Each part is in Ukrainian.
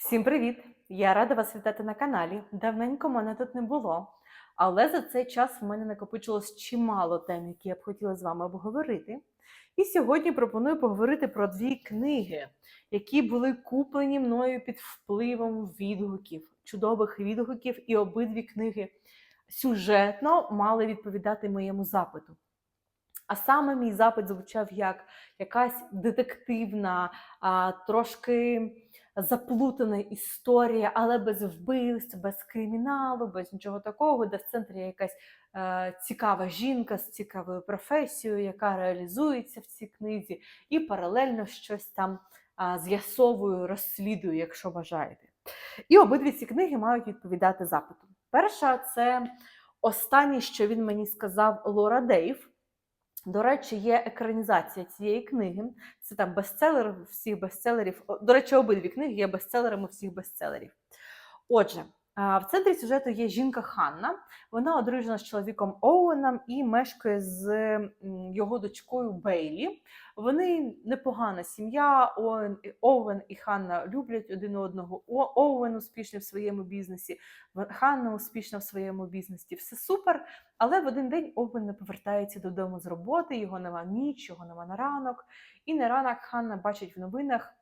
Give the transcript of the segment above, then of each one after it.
Всім привіт! Я рада вас вітати на каналі. Давненько мене тут не було. Але за цей час в мене накопичилось чимало тем, які я б хотіла з вами обговорити. І сьогодні пропоную поговорити про дві книги, які були куплені мною під впливом відгуків, чудових відгуків, і обидві книги сюжетно мали відповідати моєму запиту. А саме мій запит звучав як якась детективна, трошки заплутана історія, але без вбивств, без криміналу, без нічого такого, де в центрі якась е, цікава жінка з цікавою професією, яка реалізується в цій книзі, і паралельно щось там а, з'ясовую, розслідую, якщо бажаєте. І обидві ці книги мають відповідати запиту. Перша це останнє, що він мені сказав Лора Дейв. До речі, є екранізація цієї книги. Це там бестселер всіх бестселерів. До речі, обидві книги є бестселерами всіх бестселерів. Отже, в центрі сюжету є жінка Ханна. Вона одружена з чоловіком Оуеном і мешкає з його дочкою Бейлі. Вони непогана сім'я. Оуен, і- Ханна люблять один одного. Оуен успішний в своєму бізнесі, Ханна успішна в своєму бізнесі. Все супер. Але в один день Оуен не повертається додому з роботи, його нема ніч, його нема на ранок. І на ранок Ханна бачить в новинах,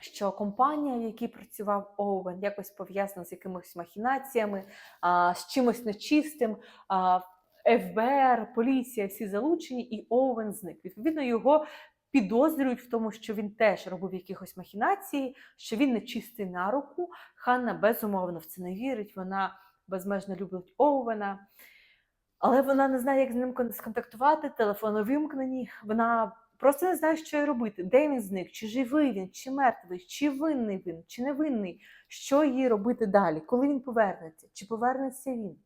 що компанія, в якій працював Оуен, якось пов'язана з якимись махінаціями, а, з чимось нечистим. А, ФБР, поліція, всі залучені, і Оуен зник. Відповідно, його підозрюють в тому, що він теж робив якихось махінації, що він нечистий на руку. Ханна безумовно в це не вірить. Вона безмежно любить Оуена. Але вона не знає, як з ним сконтактувати, телефони вимкнені. Вона просто не знає, що їй робити. Де він зник, чи живий він, чи мертвий, чи винний він, чи невинний. Що їй робити далі, коли він повернеться, чи повернеться він.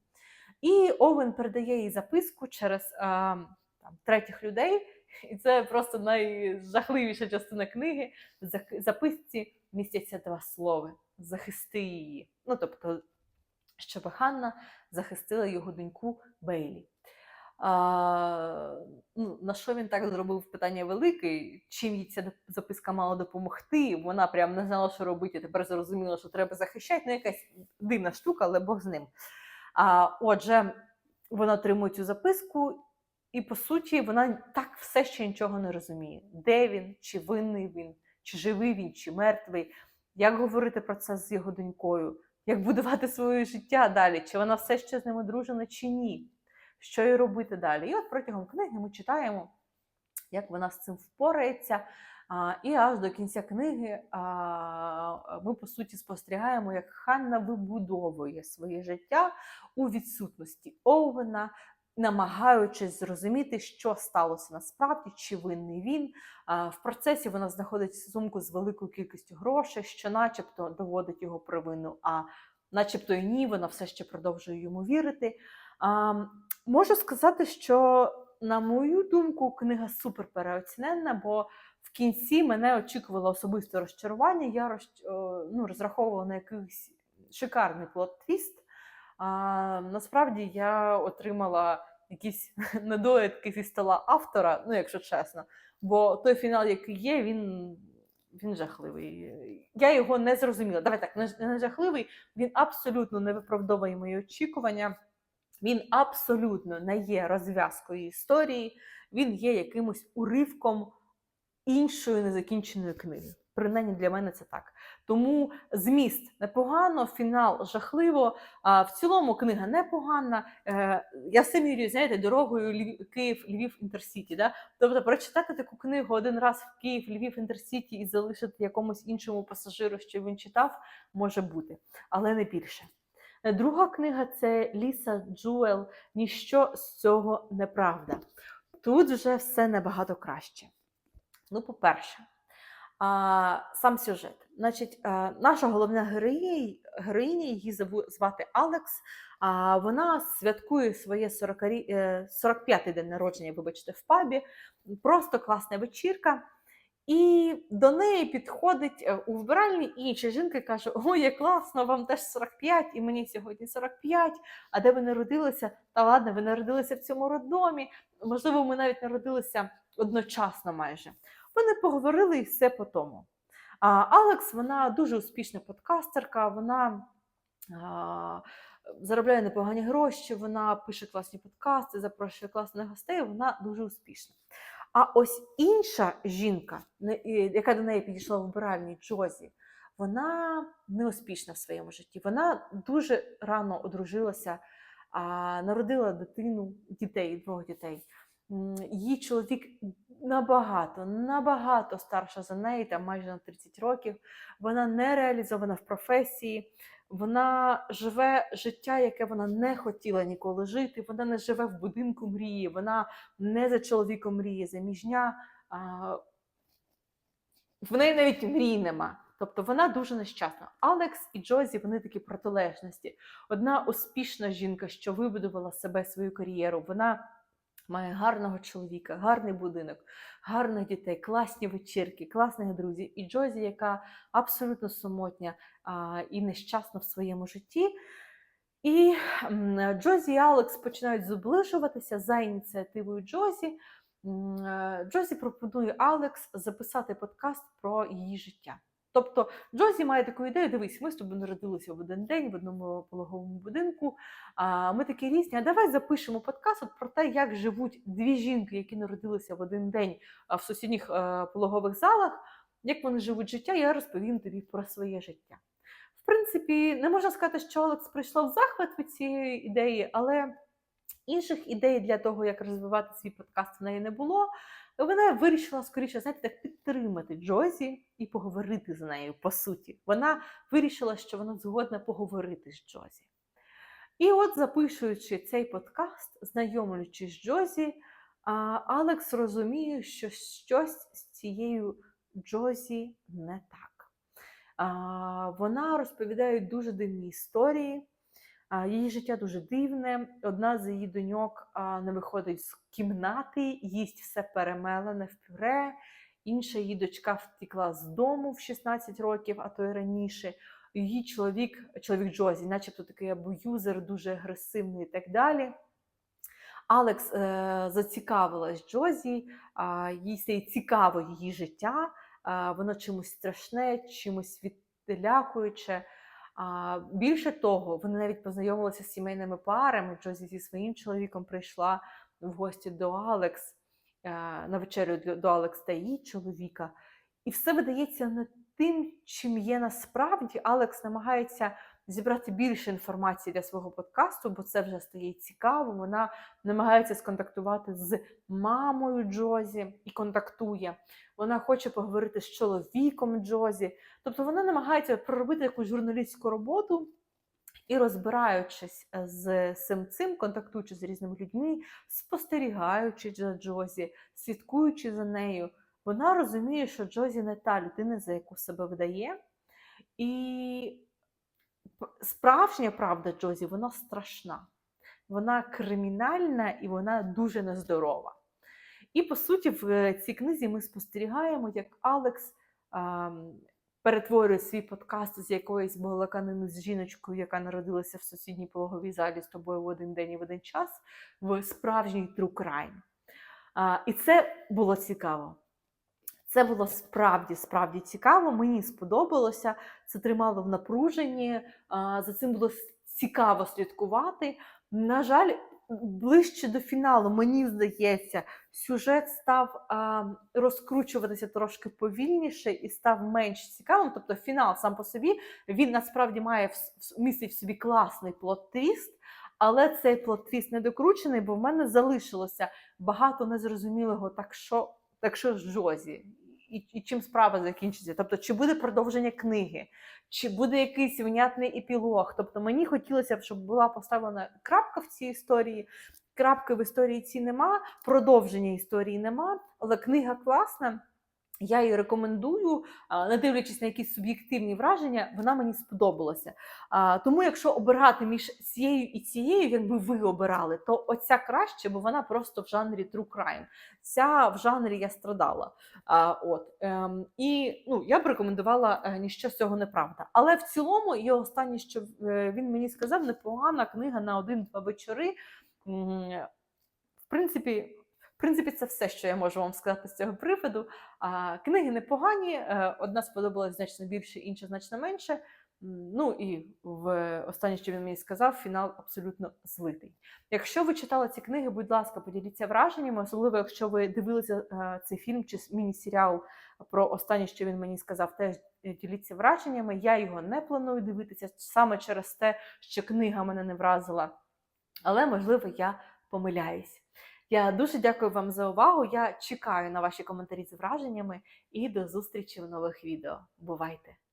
І Овен передає їй записку через а, там, третіх людей. І це просто найжахливіша частина книги. В записці містяться два слова: захисти її. Ну, тобто, щоб Ханна захистила його доньку Бейлі. А, ну, на що він так зробив питання велике, чим їй ця записка мала допомогти. Вона прям не знала, що робити. Тепер зрозуміла, що треба захищати. Ну, якась дивна штука, але Бог з ним. А, отже, вона отримує цю записку, і по суті, вона так все ще нічого не розуміє. Де він, чи винний він, чи живий він, чи мертвий, як говорити про це з його донькою, як будувати своє життя далі, чи вона все ще з ним одружена, чи ні. Що їй робити далі? І от протягом книги ми читаємо, як вона з цим впорається. І аж до кінця книги ми, по суті, спостерігаємо, як Ханна вибудовує своє життя у відсутності Оуена, намагаючись зрозуміти, що сталося насправді, чи винний він. В процесі вона знаходить сумку з великою кількістю грошей, що, начебто, доводить його провину, а начебто і ні, вона все ще продовжує йому вірити. Можу сказати, що, на мою думку, книга супер переоціненна, бо в кінці мене очікувало особисте розчарування. Я роз, ну, розраховувала на якийсь шикарний плот-твіст. А, насправді я отримала якісь недоїдки зі стола автора, ну, якщо чесно. Бо той фінал, який є, він, він жахливий. Я його не зрозуміла. Давай так, не жахливий, він абсолютно не виправдовує мої очікування. Він абсолютно не є розв'язкою історії, він є якимось уривком іншої незакінченої книги. Принаймні для мене це так. Тому зміст непогано, фінал жахливо. А в цілому книга непогана. Е, я все мірюю, знаєте, дорогою Київ, Львів Інтерсіті. Да? Тобто прочитати таку книгу один раз в Київ, Львів Інтерсіті і залишити якомусь іншому пасажиру, що він читав, може бути, але не більше. Е, Друга книга це Ліса Джуел. Ніщо з цього не правда. Тут вже все набагато краще. Ну, по-перше, сам сюжет. Значить, а, наша головна героїня, її звати Алекс. А, вона святкує своє 40 е, 45-й день народження, вибачте, в пабі. Просто класна вечірка. І до неї підходить е, у вбиральні інша жінка і каже: Ой, як класно, вам теж 45, і мені сьогодні 45. А де ви народилися? Та ладно, ви народилися в цьому роддомі. Можливо, ми навіть народилися одночасно майже. Вони поговорили і все по тому. А Алекс вона дуже успішна подкастерка, вона а, заробляє непогані гроші, вона пише класні подкасти, запрошує класних гостей, вона дуже успішна. А ось інша жінка, яка до неї підійшла в вбиральні Джозі, вона не успішна в своєму житті. Вона дуже рано одружилася, народила дитину, дітей, двох дітей. Її чоловік набагато, набагато старша за неї, там майже на 30 років. Вона не реалізована в професії, вона живе життя, яке вона не хотіла ніколи жити. Вона не живе в будинку мрії, вона не за чоловіком мріє, заміжня. В неї навіть мрій нема. Тобто вона дуже нещасна. Алекс і Джозі вони такі протилежності. Одна успішна жінка, що вибудувала себе свою кар'єру. Вона має гарного чоловіка, гарний будинок, гарних дітей, класні вечірки, класних друзів. І Джозі, яка абсолютно самотня а, і нещасна в своєму житті. І Джозі і Алекс починають зближуватися за ініціативою Джозі. Е, Джозі пропонує Алекс записати подкаст про її життя. Тобто Джозі має таку ідею: дивись, ми з тобою народилися в один день в одному пологовому будинку. А ми такі різні. А давай запишемо подкаст про те, як живуть дві жінки, які народилися в один день в сусідніх е, пологових залах, як вони живуть життя. Я розповім тобі про своє життя. В принципі, не можна сказати, що Олекс прийшла в захват від цієї ідеї, але інших ідей для того, як розвивати свій подкаст, в неї не було. Вона вирішила скоріше, знаєте, так підтримати Джозі і поговорити з нею по суті. Вона вирішила, що вона згодна поговорити з Джозі. І от, запишуючи цей подкаст, знайомлячись з Джозі, Алекс розуміє, що щось з цією Джозі не так. Вона розповідає дуже дивні історії. Її життя дуже дивне. Одна з її доньок не виходить з кімнати, їсть все перемелене в пюре. Інша її дочка втекла з дому в 16 років, а то й раніше. Її чоловік, чоловік Джозі, начебто такий абуюзер, дуже агресивний і так далі. Алекс е, зацікавилась Джозі, а, їй стає цікаво її життя, а, воно чимось страшне, чимось відлякуюче. А, більше того, вони навіть познайомилися з сімейними парами. Джозі зі своїм чоловіком прийшла в гості до Алекс е, на вечерю до Алекс та її чоловіка. І все видається не тим, чим є насправді. Алекс намагається зібрати більше інформації для свого подкасту, бо це вже стає цікаво. Вона намагається сконтактувати з мамою Джозі і контактує. Вона хоче поговорити з чоловіком Джозі. Тобто вона намагається проробити якусь журналістську роботу. І розбираючись е, з цим цим, контактуючи з різними людьми, спостерігаючи за Джозі, слідкуючи за нею, вона розуміє, що Джозі не та людина, за яку себе видає. І справжня правда Джозі, вона страшна. Вона кримінальна і вона дуже нездорова. І по суті, в е, цій книзі ми спостерігаємо, як Алекс ам, перетворює свій подкаст з якоїсь балаканини з жіночкою, яка народилася в сусідній пологовій залі з тобою в один день і в один час, в справжній true crime. А, і це було цікаво. Це було справді справді цікаво. Мені сподобалося. Це тримало в напруженні. За цим було цікаво слідкувати. На жаль, ближче до фіналу, мені здається, сюжет став розкручуватися трошки повільніше і став менш цікавим. Тобто, фінал сам по собі він насправді має містить в собі класний плот-твіст, але цей плот-твіст не докручений, бо в мене залишилося багато незрозумілого, так що, так що з Джозі. І, і чим справа закінчиться? Тобто, чи буде продовження книги, чи буде якийсь внятний епілог? Тобто, мені хотілося б, щоб була поставлена крапка в цій історії. Крапки в історії ці нема, продовження історії нема, але книга класна. Я її рекомендую, не дивлячись на якісь суб'єктивні враження, вона мені сподобалася. Тому, якщо обирати між цією і цією, якби ви обирали, то оця краще, бо вона просто в жанрі true crime. Ця в жанрі я страдала. От, ем, і ну, я б рекомендувала е, ніщо з цього неправда. Але в цілому, і останнє, що е, він мені сказав, непогана книга на один-два вечори. В принципі, В принципі, це все, що я можу вам сказати з цього приводу. А, книги непогані, е, одна сподобалась значно більше, інша значно менше. Ну і в останнє, що він мені сказав, фінал абсолютно злитий. Якщо ви читали ці книги, будь ласка, поділіться враженнями, особливо якщо ви дивилися е, цей фільм чи міні-серіал про останнє, що він мені сказав, теж е, діліться враженнями. Я його не планую дивитися саме через те, що книга мене не вразила. Але, можливо, я помиляюсь. Я дуже дякую вам за увагу. Я чекаю на ваші коментарі з враженнями і до зустрічі в нових відео. Бувайте!